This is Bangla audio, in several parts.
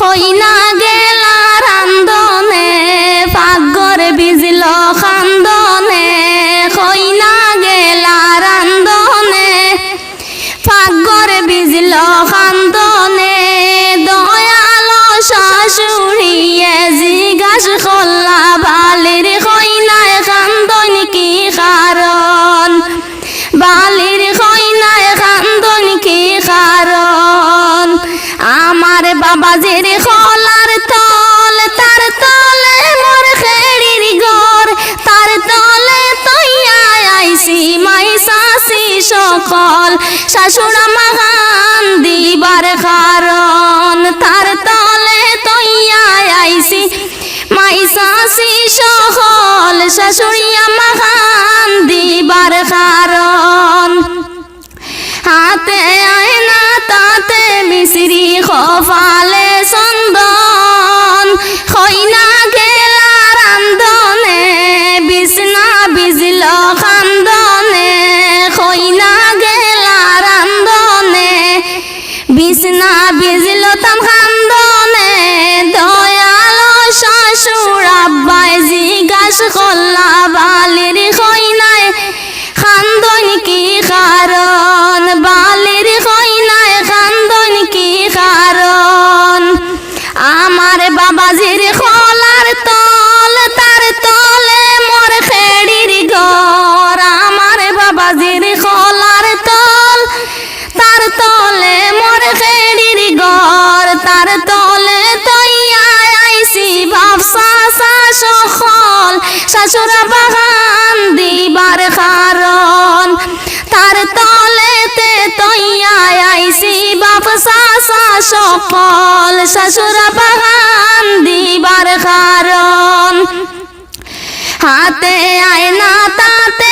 হই না গেলা রান্ধনে ফাগর বিজল খান্দনে। হই না গেলা রান্ধনে ফাগর বিজল খান্দনে। দয়াল শাশুড়িয়ে জিগাস খোল্লা বালির হই না খান্দন কি কারণ? বালির বাবাজির খোলার তল, তার তলে মোর খেড়ির ঘর। তার তলে তৈয়া আইসি মাই শাসি সকল। শাশুড়া মাগান দিবার কারণ, তার তলে তৈয়া আইসি মাই শাসি সকল। শাশুড়িয়া খফালে চন্দন খৈনা গেলা রান্ধনে বিছনা বিজল খান্দনে খৈনা গেলা রান্ধনে বিছনা বিজল তাম খান্দনে দয়াল শাশুর আব্বাই জিজ্ঞাস করলা শাশুরা বাগান দিবার কারণ। তার তলেতে তৈয়াই আইসি বাপসা সকল। শাশুরা বাগান দিবার কারণ। হাতে আয়না, তাতে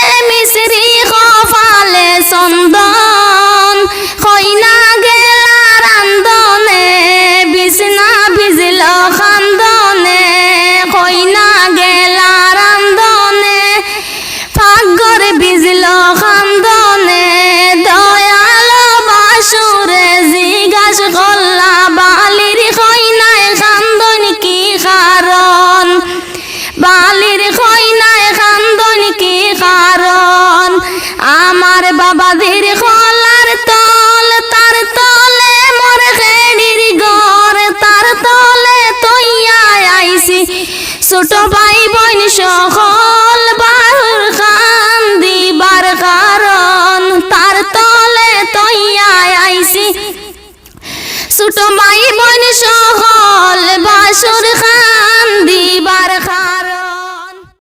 জিজ্ঞাস করলা বালির কইনায় খান্দন কি কারণ? বালির কইনায় খান্দন কি কারণ? আমার বাবাদের খোলার তল, তার তলে মোর খেড়ির ঘর, তার তলে তৈয়া আইসি ছোট ভাই বোন সকল সুর খান দিবার খান